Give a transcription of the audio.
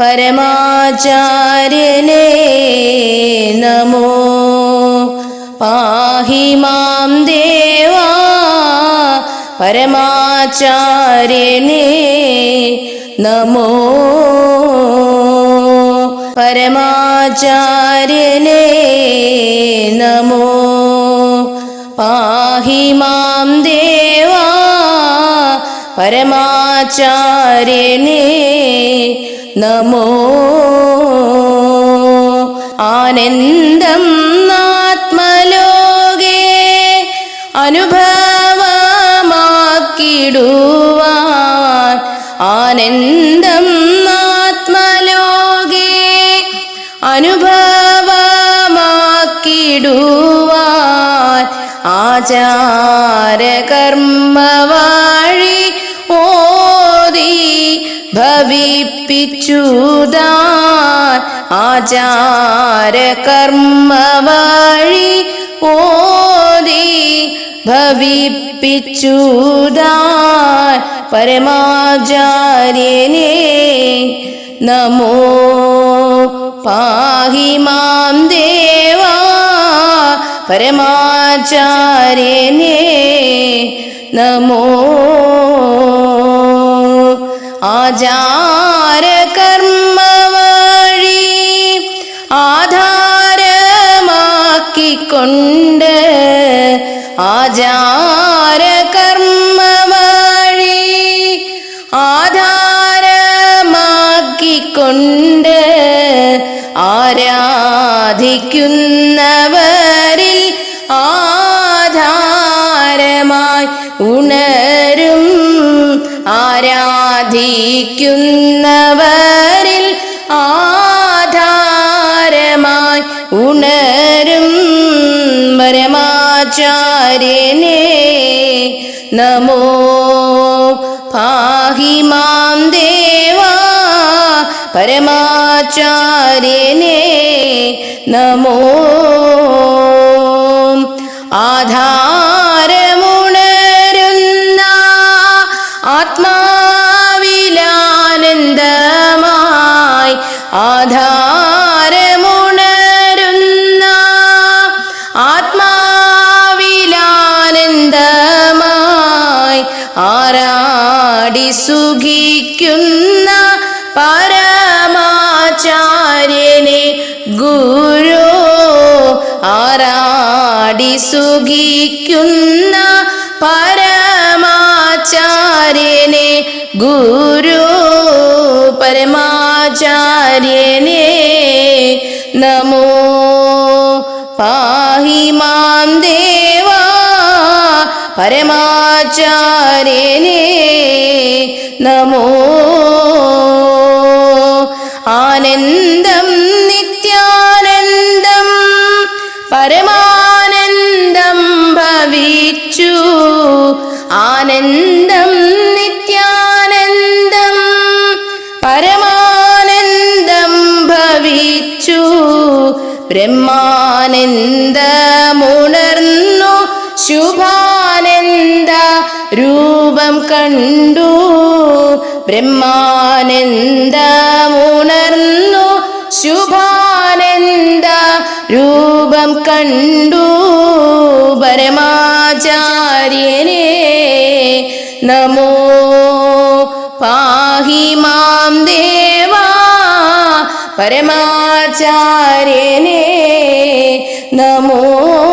परमाचार्यने नमो पाहि मां देवा परमाचार्यने नमो परमाचार्यने नमो पाहि मां देवा परमाचार्यने നമോ ആനന്ദം ആത്മലോകേ അനുഭവമാക്കിടുവാൻ ആനന്ദം ആത്മലോകേ അനുഭവമാക്കിടുവാൻ ആചാരകർമ്മവാഴി ഭവിപ്പിച്ചുതാൻ ആചാരകർമ്മവാഴി ഓതി ഭവിപ്പിച്ചുതാൻ പരമാചാര്യനെ നമോ പാഹി മാം ദേവാ പരമാചാര്യനെ നമോ ആചാരകർമ്മവഴി ആധാരമാക്കിക്കൊണ്ട് ആചാരകർമ്മവഴി ആധാരമാക്കിക്കൊണ്ട് ആരാധിക്കുന്നവരിൽ ആധാരമായി ഉണരും ആരാധിക്കുന്നവരിൽ ആധാരമായി ഉണരും പരമാചാര്യനെ. നമോ പാഹിമാം ദേവാ പരമാചാര്യനെ. നമോ ആധാരമുണരുന്ന ആരാടി സുഖിക്കുന്ന പരമാചാര്യനെ ഗുരു ആറാടി സുഖിക്കുന്ന പരമാചാര്യനെ ഗുരു പരമാചാര്യനെ പരമാചാര്യനേ നമോ. ആനന്ദം നിത്യാനന്ദം പരമാനന്ദം ഭവിച്ചു. ആനന്ദം നിത്യാനന്ദം പരമാനന്ദം ഭവിച്ചു. ബ്രഹ്മാനന്ദമുണർന്നു ശുഭാനന്ദ രൂപം കണ്ടു. ബ്രഹ്മാനന്ദമുണർന്നു. ശുഭാനന്ദ രൂപം കണ്ടു. പരമാചാര്യനെ നമോ പാഹി മാം ദേവാ. പരമാചാര്യനെ നമോ